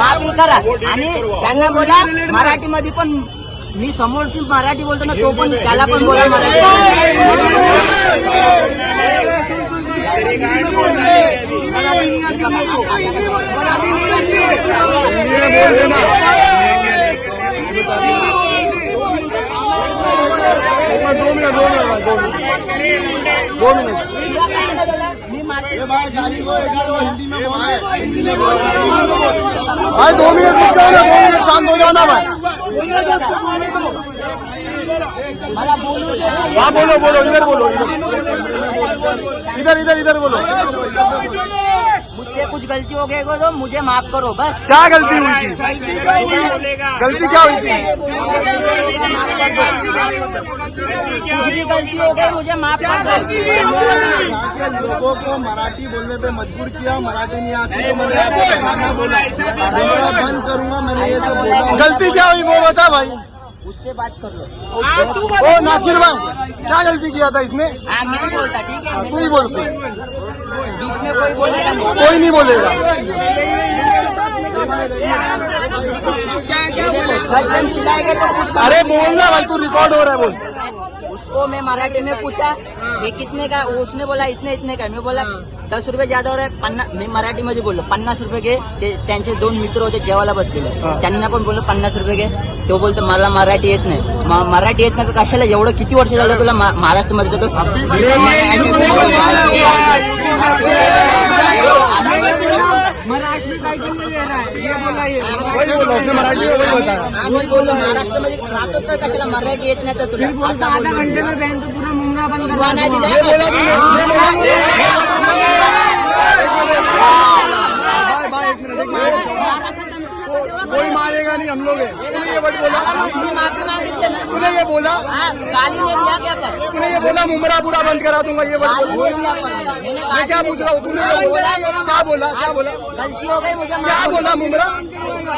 माफी करा. आणि त्यांना बोला मराठीमध्ये पण मी समोरची मराठी बोलतो ना तो पण त्याला पण बोला मराठी. दो मिनट दो मिनट दो मिनट. दो मिनट. भाई दो मिनट रुक जाओ ना दो मिनट शांत हो जाओ ना भाई मला बोलू दे ना. हाँ बोलो बोलो इधर बोलो इधर इधर इधर बोलो मुझसे कुछ गलती हो गई तो मुझे माफ करो बस। क्या गलती हुई थी? गलती क्या हुई थी? कुछ भी गलती हो गई मुझे माफ कर दो। लोगों को मराठी बोलने पे मजबूर किया मराठी नहीं आती तो मैंने आपको बोला बंद करूंगा मैंने ये सब बोला। गलती क्या हुई वो बता भाई। उससे बात कर लो। ओ नासिर भाई क्या गलती किया था इसने? हाँ मैं बोलता ठीक है? तू ही बोल। बीच में कोई बोलेगा नहीं। कोई नहीं बोलेगा। भजन तो कुछ अरे बोल ना भाई तू रिकॉर्ड हो रहा है बोल। उसको मैं मराठी में पूछा ये कितने का उसने बोला इतने इतने का मैं बोला दस रुपये ज्यादा हो रहा आहे पन्नास मी मराठीमध्ये बोललो पन्नास रुपये घे ते त्यांचे दोन मित्र होते जेवायला बसलेले त्यांना पण बोललो पन्नास रुपये घे तो बोलतो मला मराठी येत नाही म- मराठी येत नाही तर कशाला एवढं किती वर्ष झालं तुला महाराष्ट्रामध्ये महाराष्ट्रामध्ये राहतो तर कशाला मराठी येत नाही तर तुला दिला कोई मारेगा नहीं हम लोग हैं। तूने ये वर्ड बोला? मी माफी मागितली ना तूने ये बोला? हाँ, गाली नहीं दिया क्या कर तूने ये बोला मुमरा पूरा बंद करा दूंगा ये वर्ड गाली बोला। नहीं दिया पर मैंने मैं क्या गाली पूछ रहा हूँ? तूने ये बोला? क्या बोला? क्या बोला? गलती हो गई मुझे क्या माफ कर बोला मुमरा दो।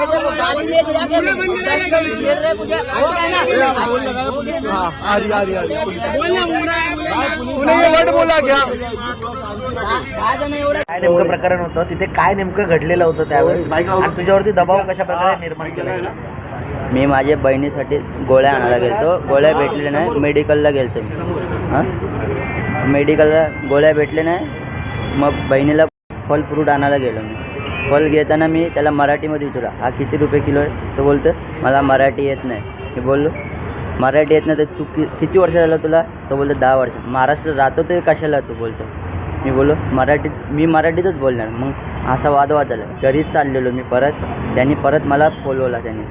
ये देखो गाली नहीं दिया कि दस मिनट घेर रहे मुझे हो गया ना हाँ आ रही आ रही। आ रही पुलिस। तूने वर्ड बोला एवढं काय नेमकं प्रकरण होतं? तिथे काय नेमकं घडलेलं होतं त्यावेळेस? आणि तुझ्यावरती दबाव कशा प्रकारे निर्माण केला गेला? मी माझ्या बहिणीसाठी गोळ्या आणायला गेलतो. गोळ्या भेटल्या नाही मेडिकलला गेलतो मी. हां? मेडिकलला गोळ्या भेटल्या नाही मग बहिणीला फल फ्रूट आणायला गेलो मी. फल घेताना मी त्याला मराठीमध्ये विचारला हा किती रुपये किलो आहे? तो बोलतो मला मराठी येत नाही. मी बोललो मराठी येत नाही तर तू कि किती वर्ष झालं तुला? तो बोलतो दहा वर्ष. महाराष्ट्र राहतो ते कशाला तू बोलतो? मी बोललो मराठीत मी मराठीतच बोलणार. मग असा वादवाद झाला. घरीच चाललेलो मी परत. त्यांनी परत मला बोलवला त्यांनी.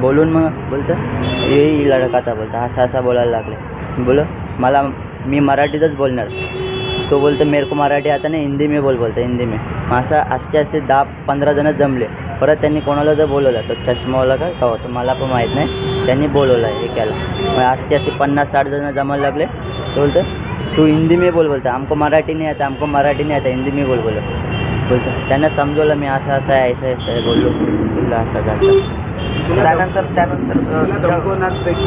बोलून मग बोलतं हे लडकाचा बोलतं. असा असा बोलायला लागले. बोलो मला मी मराठीतच बोलणार. तो बोलतो मेरे को मराठी आता नाही हिंदी में बोल बोलतो हिंदी में. मग असं असते असते दहा पंधरा जण जमले. परत त्यांनी कोणाला जर बोलवलं तर चष्मावाला का का होतं मला पण माहीत नाही. त्यांनी बोलवलं आहे एकाला मग असते असते पन्नास साठ जण जमायला लागले. तो बोलतो तू हिंदी में बोल बोलता हमको मराठी नाही आता हमको मराठी नाही आता हिंदी में बोल बोलतो. बोलतो त्यांना समजवलं मी असं असं आहे असं असं बोललो. बोललो असं झालं त्यानंतर त्यानंतर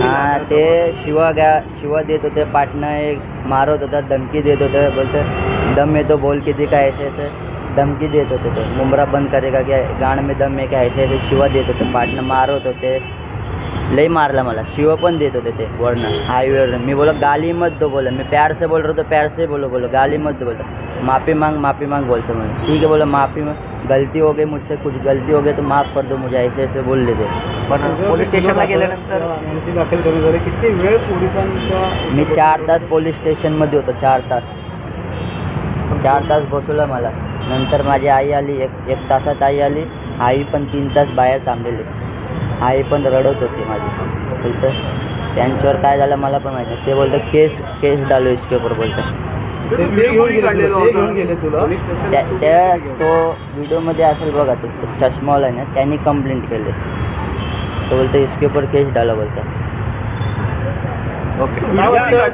हा ते शिवा गा शिवा देत होते पाटणं एक मारत होता धमकी देत होते बोलते दम येतो बोल किती काय ऐसे ऐसे. धमकी देत होते ते. मुंबरा बंद करेगा क्या? गाण में दम आहे काय ऐसे ऐसे शिवा देत होते पाटणं मारत होते. लई मारला मला. शिव पण देत होते ते वरनं. हायवेवर मी बोलो गाली मत दो बोला. मैं प्यार से बोल रहा तो प्यार से बोलो बोलो गाली मत दो बोलो. माफ़ी मांग माफ़ी मांग बोलते मैं ठीक है बोला माफ़ी मांग. गलती हो गई मुझसे कुछ गलती हो गई तो माफ़ कर दो मुझे ऐसे ऐसे बोल लेते पण पोलीस स्टेशनला गेल्यानंतर मी चार तास पोलीस स्टेशनमध्ये होतो चार तास. चार तास बसवलं मला. नंतर माझी आई आली एक एक तासात आई आली. आई पण तीन तास बाहेर थांबलेली. आई पण रडत होती माझी. त्यांच्यावर काय झालं मला पण माहिती. ते बोलतं केस केस डालो इसके ऊपर बोलतं त्या त्या तो व्हिडिओमध्ये असेल बघा तो चष्मावाला आहे ना त्यांनी कंप्लेंट केली. तो बोलतो इसके ऊपर केस डाला बोलतं.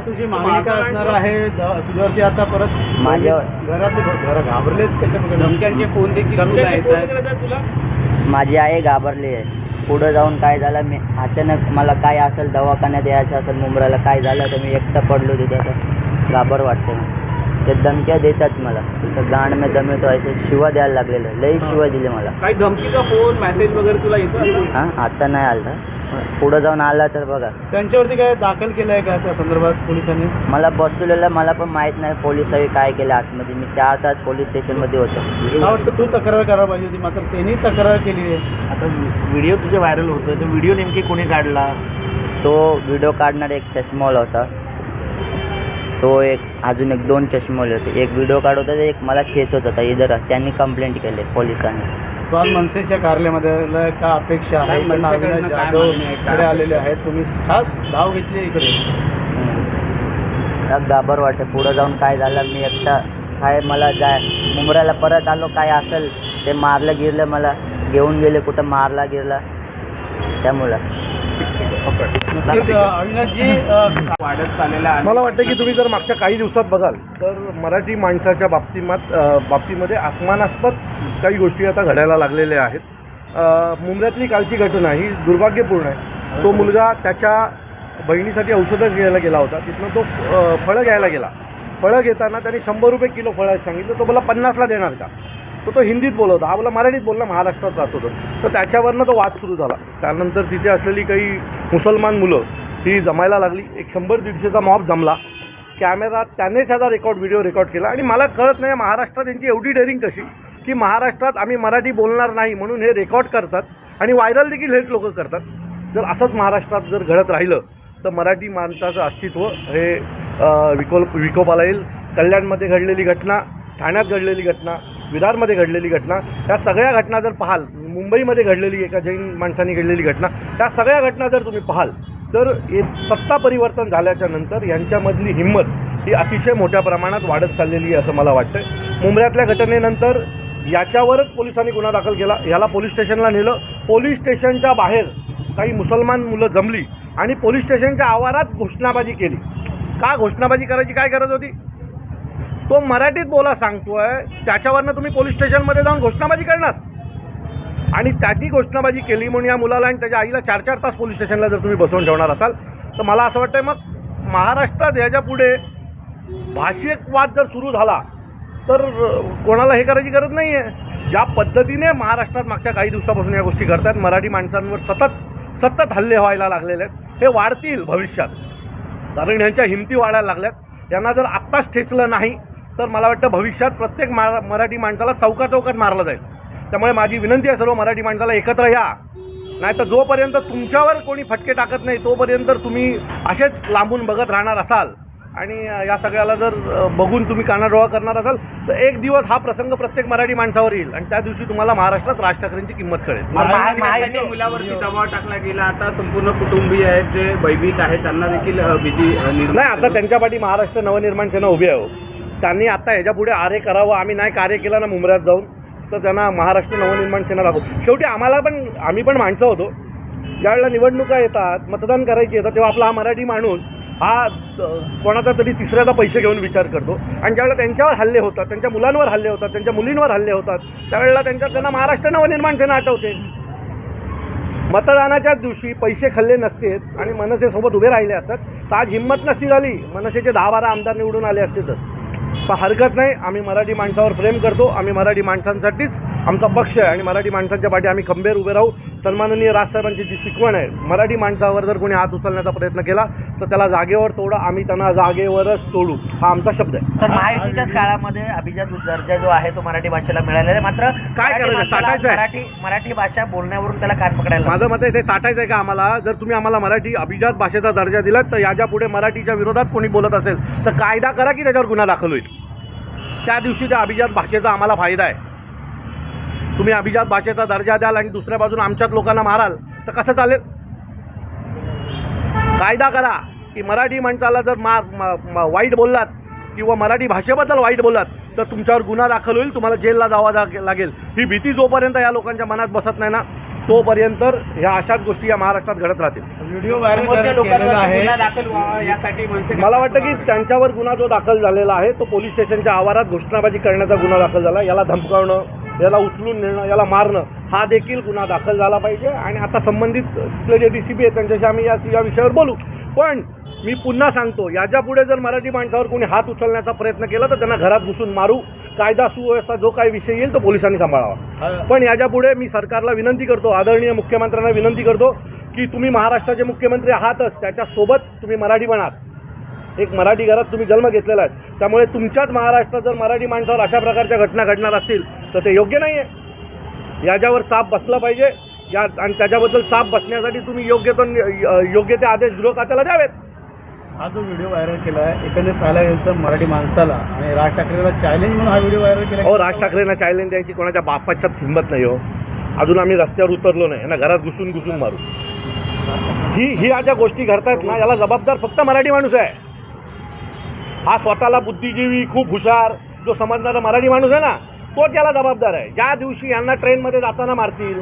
तुझी मागणी काय असणार आहे द- तुझ्यावरती आता परत माझ्यावर. घरातले घर घाबरलेत कशा धमक्यांचे फोन देखील तुला येत आहेत. माझी आई घाबरली आहे. पुढं जाऊन काय झालं मी अचानक मला काय असेल दवाखान्यात यायचं असेल मुंबराला काय झालं तर मी एकटा पडलो तिथे. घाबर वाटतं. ते धमक्या देतात मला. तिथं गांड में दम येतो असे शिवा द्यायला लागलेलं. लई शिवा दिले मला. काही धमकीचा फोन मेसेज वगैरे तुला येतो हां आता नाही आला पुढं जाऊन आला तर बघा. त्यांच्यावरती काय दाखल केलं आहे का त्या संदर्भात पोलिसांनी? मला बसवलेलं मला पण माहीत नाही पोलिसांनी काय केलं आतमध्ये. मी चार तास पोलीस स्टेशनमध्ये होतो. मला वाटतं तू तक्रार करायला पाहिजे होती मात्र त्यांनी तक्रार केली आहे. आता व्हिडिओ तुझे व्हायरल होतोय तो व्हिडिओ नेमकी कोणी काढला? तो व्हिडिओ काढणारा एक चष्मावाला होता. तो एक अजून एक दोन चष्मावाले होते. एक व्हिडिओ काढत होता एक मला खेचत होता. इधर त्यांनी कंप्लेंट केली पोलिसांनी. तो आज मनसेच्या कार्यालयामध्ये आलाय. का अपेक्षा आहे? कारण अविनाश जाधवकडे आलेले आहेत. तुम्ही खास धाव घेतली इकडे. गाबर वाटते. पुढं जाऊन काय झालं मी एकटा काय मला जाय मुंबऱ्याला परत आलो काय असेल ते मारलं गिरलं मला. घेऊन गेले कुठं मारला गिरला. त्यामुळं. अविनाशजी वाढत चाललेला मला वाटतं की तुम्ही जर मागच्या काही दिवसात बघाल तर मराठी माणसाच्या बाबतीमात बाबतीमध्ये अपमानास्पद काही गोष्टी आता घडायला लागलेल्या आहेत. मुंबईतली कालची घटना ही दुर्भाग्यपूर्ण आहे. तो मुलगा त्याच्या बहिणीसाठी औषधं घ्यायला गेला होता. तिथनं तो फळं घ्यायला गेला. फळं घेताना त्याने शंभर रुपये किलो फळं सांगितलं. तो मला पन्नासला देणार का? तर तो हिंदीत बोलत होता. आपला मराठीत बोलला महाराष्ट्रात राहत होतं. तर त्याच्यावरनं तो वाद सुरू झाला. त्यानंतर तिथे असलेली काही मुसलमान मुलं ती जमायला लागली. एक शंभर दीडशेचा मॉब जमला. कॅमेरा त्यानेच ह्याचा रेकॉर्ड व्हिडिओ रेकॉर्ड केला. आणि मला कळत नाही महाराष्ट्रात यांची एवढी डेअरिंग कशी? की महाराष्ट्रात आम्ही मराठी बोलणार नाही म्हणून हे रेकॉर्ड करतात आणि व्हायरल देखील हेच लोक करतात. जर असंच महाराष्ट्रात जर घडत राहिलं तर मराठी माणसाचं अस्तित्व हे विकोल विकोपाला येईल. कल्याणमध्ये घडलेली घटना ठाण्यात घडलेली घटना विरारमध्ये घडलेली घटना त्या सगळ्या घटना जर पाहाल मुंबईमध्ये घडलेली एका जैन माणसाने घडलेली घटना त्या सगळ्या घटना जर तुम्ही पाहाल तर सत्ता परिवर्तन झाल्याच्यानंतर यांच्यामधली हिंमत ही अतिशय मोठ्या प्रमाणात वाढत चाललेली आहे असं मला वाटतं मुंबऱ्यातल्या घटनेनंतर याच्यावरच पोलिसांनी गुन्हा दाखल केला. याला पोलीस स्टेशनला नेलं. पोलीस स्टेशनच्या बाहेर काही मुसलमान मुलं जमली आणि पोलीस स्टेशनच्या आवारात घोषणाबाजी केली. का घोषणाबाजी करायची काय गरज होती? तो मराठीत बोला सांगतोय त्याच्यावरनं तुम्ही पोलीस स्टेशनमध्ये जाऊन घोषणाबाजी करणार. आणि त्याची घोषणाबाजी केली म्हणून या मुलाला आणि त्याच्या आईला चार चार तास पोलीस स्टेशनला जर तुम्ही बसवून ठेवणार असाल तर मला असं वाटतंय मग महाराष्ट्रात याच्यापुढे भाषिक वाद जर सुरू झाला तर कोणाला हे करायची गरज नाही आहे ज्या पद्धतीने महाराष्ट्रात मागच्या काही दिवसापासून या गोष्टी घडतात मराठी माणसांवर सतत सतत हल्ले व्हायला लागलेले आहेत. हे वाढतील भविष्यात. कारण ह्यांच्या हिमती वाढायला लागल्यात. यांना जर आत्ताच ठेचलं नाही तर मला वाटतं भविष्यात प्रत्येक मा मराठी माणसाला चौका चौकात मारलं जाईल. त्यामुळे माझी विनंती आहे सर्व मराठी माणसाला एकत्र या. नाही तर जोपर्यंत तुमच्यावर कोणी फटके टाकत नाही तोपर्यंत तुम्ही असेच लांबून बघत राहणार असाल आणि या सगळ्याला जर बघून तुम्ही कानाडोळा करणार असाल तर एक दिवस हा प्रसंग प्रत्येक मराठी माणसावर येईल आणि त्या दिवशी तुम्हाला महाराष्ट्रात राज ठाकरेंची किंमत कळेल. मुलावरती दबाव टाकला गेला आता संपूर्ण कुटुंबीय आहेत जे भयभीत आहेत त्यांना देखील भीती नाही आता त्यांच्या पाठी महाराष्ट्र नवनिर्माण सेना उभी आहे हो. त्यांनी आता ह्याच्या पुढे आरे करावं आम्ही नाही कार्य केलं ना मुंबऱ्यात जाऊन तर त्यांना महाराष्ट्र नवनिर्माण सेना दाखवू शेवटी आम्हाला पण आम्ही पण माणसं होतो. ज्यावेळेला निवडणुका येतात मतदान करायची येतात तेव्हा आपला हा मराठी माणूस हा कोणाचा तरी तिसऱ्याचा पैसे घेऊन विचार करतो. आणि ज्यावेळेला त्यांच्यावर हल्ले होतात त्यांच्या मुलांवर हल्ले होतात त्यांच्या मुलींवर हल्ले होतात त्यावेळेला त्यांच्या त्यांना महाराष्ट्र नवनिर्माण सेना आठवते. मतदानाच्याच दिवशी पैसे खाल्ले नसतेत आणि मनसेसोबत उभे राहिले असतात तर आज हिंमत नसती झाली. मनसेचे दहा बारा आमदार निवडून आले असते तर. पण हरकत नाही आम्ही मराठी माणसावर प्रेम करतो आम्ही मराठी माणसांसाठीच आमचा पक्ष आहे आणि मराठी माणसांच्या पाठी आम्ही खंबेर उभे राहू. सन्माननीय राजसाहेबांची जी शिकवण आहे मराठी माणसावर जर कोणी हात उचलण्याचा प्रयत्न केला तर त्याला जागेवर तोडा आम्ही त्यांना जागेवरच तोडू. हा आमचा शब्द आहे. सर महायुतीच्याच काळामध्ये अभिजात दर्जा जो आहे तो मराठी भाषेला मिळालेला आहे. मात्र काय मराठी करायचं? माणसाला आहे? मराठी मराठी भाषा बोलण्यावरून त्याला कान पकडायला. माझं मत आहे ते साठायचं आहे का आम्हाला? जर तुम्ही आम्हाला मराठी अभिजात भाषेचा दर्जा दिलात तर याच्यापुढे मराठीच्या विरोधात कोणी बोलत असेल तर कायदा करा की त्याच्यावर गुन्हा दाखल होईल. त्या दिवशी त्या अभिजात भाषेचा आम्हाला फायदा आहे. तुम्ही अभिजात भाषेचा दर्जा द्याल आणि दुसऱ्या बाजून आमच्याच लोकांना माराल तर कसं चालेल? कायदा करा की मराठी माणसाला जर मा म- म- वाईट बोललात किंवा मराठी भाषेबद्दल वाईट बोललात तर तुमच्यावर गुन्हा दाखल होईल तुम्हाला जेलला जावा लाग- लागेल. ही भीती जोपर्यंत या लोकांच्या मनात बसत नाही ना तोपर्यंत ह्या अशाच गोष्टी या महाराष्ट्रात घडत राहतील. व्हिडिओ मला वाटतं की त्यांच्यावर गुन्हा जो दाखल झालेला आहे तो पोलीस स्टेशनच्या आवारात घोषणाबाजी करण्याचा गुन्हा दाखल झाला याला धमकावणं याला उचलून नेणं याला मारणं हा देखील गुन्हा दाखल झाला पाहिजे. आणि आता संबंधित जे डी सी बी आहे त्यांच्याशी आम्ही या या विषयावर बोलू. पण मी पुन्हा सांगतो याच्यापुढे जर मराठी माणसावर कोणी हात उचलण्याचा प्रयत्न केला तर त्यांना घरात घुसून मारू. कायदा सुव्यवस्था जो काही विषय येईल तो पोलिसांनी सांभाळावा. पण याच्यापुढे मी सरकारला विनंती करतो आदरणीय मुख्यमंत्र्यांना विनंती करतो की तुम्ही महाराष्ट्राचे मुख्यमंत्री आहातच त्याच्यासोबत तुम्ही मराठी बनात एक मराठी घरात तुम्ही जन्म घेतलेला आहे. त्यामुळे तुमच्याच महाराष्ट्रात जर मराठी माणसावर अशा प्रकारच्या घटना घडणार असतील तर ते योग्य नाही आहे याच्यावर चाप बसला पाहिजे. या आणि त्याच्याबद्दल चाप बसण्यासाठी तुम्ही योग्य तो योग्य ते आदेश गृह खात्याला द्यावेत. हा जो व्हिडिओ व्हायरल केला आहे एकंदरीत पाहायला गेलं तर मराठी माणसाला आणि राज ठाकरेला चॅलेंज म्हणून हा व्हिडिओ व्हायरल केला हो राज ठाकरेंना चॅलेंज द्यायची कोणाच्या बापाच्या हिंमत नाही हो. अजून आम्ही रस्त्यावर उतरलो नाही. यांना घरात घुसून घुसून मारू. ही ही ज्या गोष्टी घडतायत ना याला जबाबदार फक्त मराठी माणूस आहे. हा स्वतःला बुद्धिजीवी खूप हुशार जो समजणारा मराठी माणूस आहे ना तोच याला जबाबदार आहे. ज्या दिवशी यांना ट्रेनमध्ये जाताना मारतील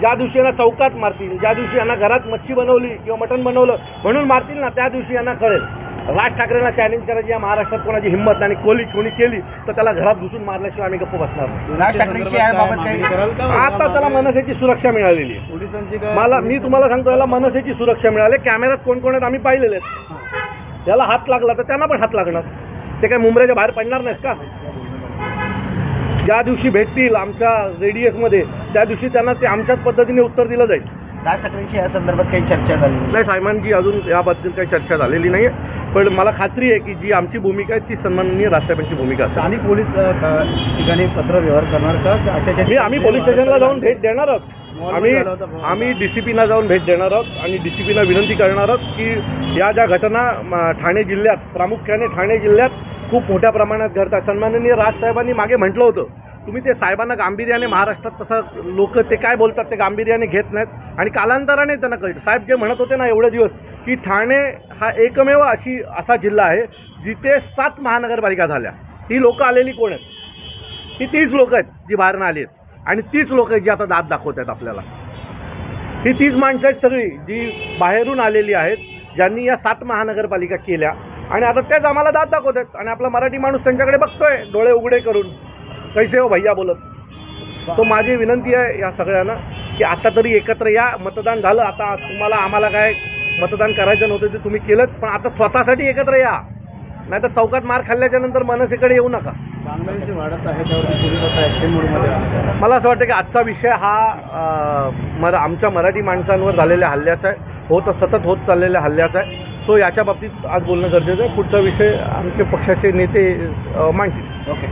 ज्या दिवशी यांना चौकात मारतील ज्या दिवशी यांना घरात मच्छी बनवली किंवा मटण बनवलं म्हणून मारतील ना त्या दिवशी यांना कळेल. राज ठाकरेंना चॅलेंज करायची या महाराष्ट्रात कोणाची हिंमत नाही आणि कोली कोणी केली तर त्याला घरात घुसून मारल्याशिवाय आम्ही गप्प बसणार राज? आता त्याला मनसेची सुरक्षा मिळालेली आहे. पोलिसांची काय मला मी तुम्हाला सांगतो याला मनसेची सुरक्षा मिळाली. कॅमेऱ्यात कोण कोण आहेत आम्ही पाहिलेले आहेत. याला हात लागला तर त्यांना पण हात लागणार. ते काय मुंबईच्या बाहेर पडणार नाहीत का? ज्या दिवशी भेटतील आमच्या रेडियसमध्ये त्या दिवशी त्यांना ते आमच्याच पद्धतीने उत्तर दिलं जाईल. राज ठाकरेंशी या संदर्भात काही चर्चा झाली नाही. साहेबांची अजून याबद्दल काही चर्चा झालेली नाही आहे पण मला खात्री आहे की जी आमची भूमिका आहे ती सन्माननीय राजसाहेबांची भूमिका असेल. स्थानिक पोलीस ठिकाणी पत्र व्यवहार करणार का? आम्ही पोलीस स्टेशनला जाऊन भेट देणार आहोत आम्ही. आम्ही डी सी पीना जाऊन भेट देणार आहोत आणि डी सी पीना विनंती करणार आहोत की या ज्या घटना ठाणे जिल्ह्यात प्रामुख्याने ठाणे जिल्ह्यात खूप मोठ्या प्रमाणात घडतात. सन्माननीय राजसाहेबांनी मागे म्हटलं होतं तुम्ही ते साहेबांना गांभीर्याने महाराष्ट्रात तसं लोक ते काय बोलतात ते गांभीर्याने घेत नाहीत. आणि कालांतराने त्यांना कळतं साहेब जे म्हणत होते ना एवढे दिवस की ठाणे हा एकमेव अशी असा जिल्हा आहे जिथे सात महानगरपालिका झाल्या. ही लोकं आलेली कोण आहेत? ही तीच लोक आहेत जी बाहेरनं आली आहेत. आणि तीच लोक जी आता दात दाखवत आहेत आपल्याला. ही तीच माणसं आहेत सगळी जी बाहेरून आलेली आहेत ज्यांनी या सात महानगरपालिका केल्या. आणि आता तेच आम्हाला दात दाखवत आहेत. आणि आपला मराठी माणूस त्यांच्याकडे बघतोय डोळे उघडे करून. कैसे हो भैया बोलत. तो माझी विनंती आहे या सगळ्यांना की आता तरी एकत्र या मतदान झालं. आता तुम्हाला आम्हाला काय मतदान करायचं नव्हतं ते तुम्ही केलं पण आता स्वतःसाठी एकत्र या. नाही तर चौकात मार खाल्ल्याच्या नंतर मनसेकडे येऊ नका. मला असं वाटतं की आजचा विषय हा मरा आमच्या मराठी माणसांवर झालेल्या हल्ल्याचा आहे. होत सतत होत चाललेल्या हल्ल्याचा आहे. सो याच्या बाबतीत आज बोलणं गरजेचं आहे. पुढचा विषय आमचे पक्षाचे नेते मांडतील. ओके.